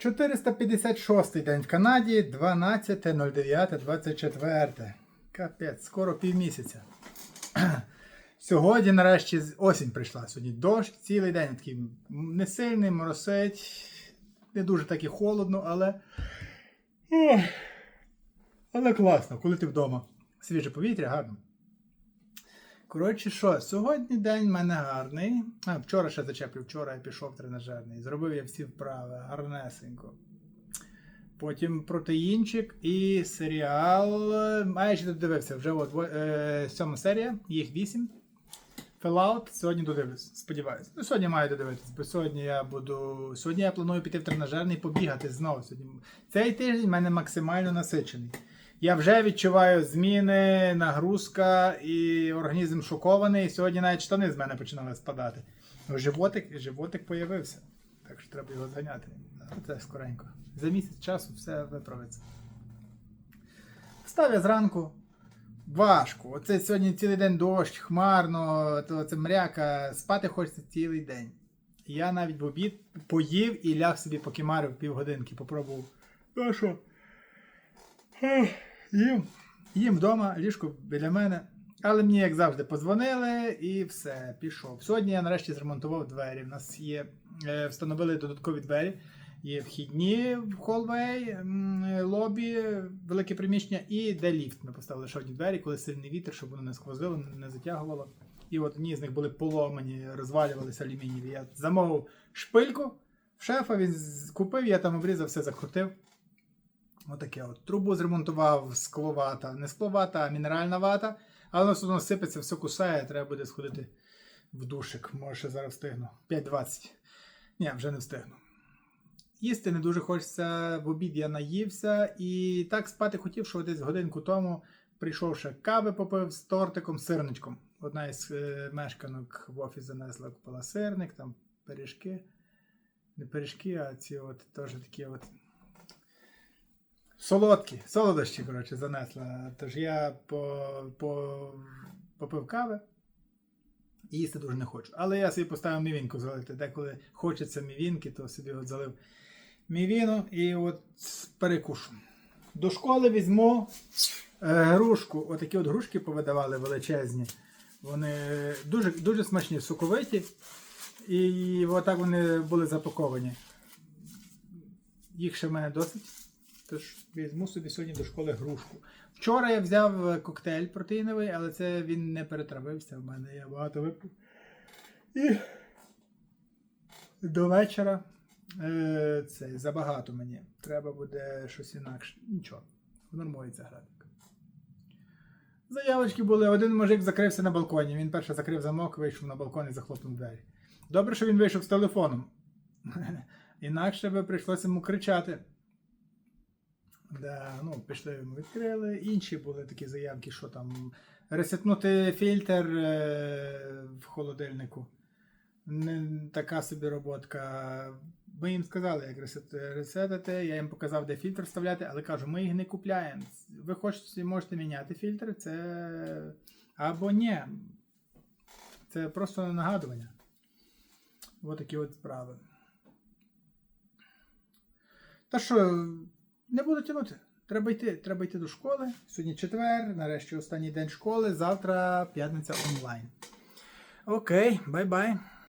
456 день в Канаді, 12.09.24. Капець, скоро півмісяця. Сьогодні, нарешті, осінь прийшла. Сьогодні дощ цілий день такий не сильний, моросить. Не дуже так і холодно, але. Ох, але класно, коли ти вдома. Свіже повітря, гарно. Коротше, що, сьогодні день в мене гарний. А, вчора ще зачеплю, вчора я пішов тренажерний. Зробив я всі вправи, гарнесенько. Потім протеїнчик і серіал. Майже додивився. Вже от е, сьома серія, їх вісім. Fallout сьогодні додивлюсь, сподіваюся. Ну, сьогодні маю додивитись, бо сьогодні я буду. Сьогодні я планую піти в тренажерний і побігати знову. Сьогодні. Цей тиждень в мене максимально насичений. Я вже відчуваю зміни, нагрузка і організм шокований. І сьогодні навіть штани з мене починали спадати. Ну, Животик, животик появився. Так що треба його зганяти. Це скоренько. За місяць часу все виправиться. Встав я зранку. Важко. Оце сьогодні цілий день дощ, хмарно, то це мряка, спати хочеться цілий день. Я навіть в обід поїв і ляг собі покимарив півгодинки, попробував. Ну що? Їм. Їм вдома, ліжко біля мене. Але мені, як завжди, позвонили і все, пішов. Сьогодні я нарешті зремонтував двері. У нас є, е, встановили додаткові двері. Є вхідні в холвей, лобі, велике приміщення і де ліфт. Ми поставили ще одні двері, коли сильний вітер, щоб воно не сквозило, не затягувало. І от одні з них були поломані, розвалювалися алюмінієві. Я замовив шпильку в шефа, він купив, я там обрізав, все закрутив. Отаке от. Трубу зремонтував скловата. Не скловата, а мінеральна вата. Але воно все одно сипеться, все кусає, треба буде сходити в душик. Може, ще зараз встигну. 5.20. Ні, вже не встигну. Їсти не дуже хочеться, в обід я наївся і так спати хотів, що десь годинку тому прийшов ще кави попив з тортиком, сирничком. Одна із е, мешканок в офіс занесла, купила сирник, там пиріжки. Не пиріжки, а ці от теж такі от Солодкі, солодощі, коротше, занесла. Тож я по, по, попив кави і їсти дуже не хочу. Але я собі поставив мівінку залити. Деколи хочеться мівінки, то собі от залив мівіну і от перекушу. До школи візьму е, грушку. Отакі от грушки повидавали величезні. Вони дуже, дуже смачні, соковиті. І отак вони були запаковані. Їх ще в мене досить. Тож візьму собі сьогодні до школи грушку. Вчора я взяв е, коктейль протеїновий, але це він не перетравився в мене. Я багато випив. І до вечора е, це забагато мені. Треба буде щось інакше. Нічого. Внормується графік. Заявочки були. Один мужик закрився на балконі. Він перше закрив замок, вийшов на балкон і захлопнув двері. Добре, що він вийшов з телефоном. Інакше би прийшлося йому кричати. Да, ну, пішли, ми відкрили. Інші були такі заявки, що там ресетнути фільтр е, в холодильнику. Не така собі роботка. Ми їм сказали, як ресет, ресетити. Я їм показав, де фільтр вставляти, але кажу, ми їх не купляємо. Ви хочете, можете міняти фільтр, це або ні. Це просто нагадування. Ось такі от справи. Та що, не буду тягнути. Треба йти, треба йти до школи. Сьогодні четвер, нарешті останній день школи, завтра п'ятниця онлайн. Окей, бай-бай.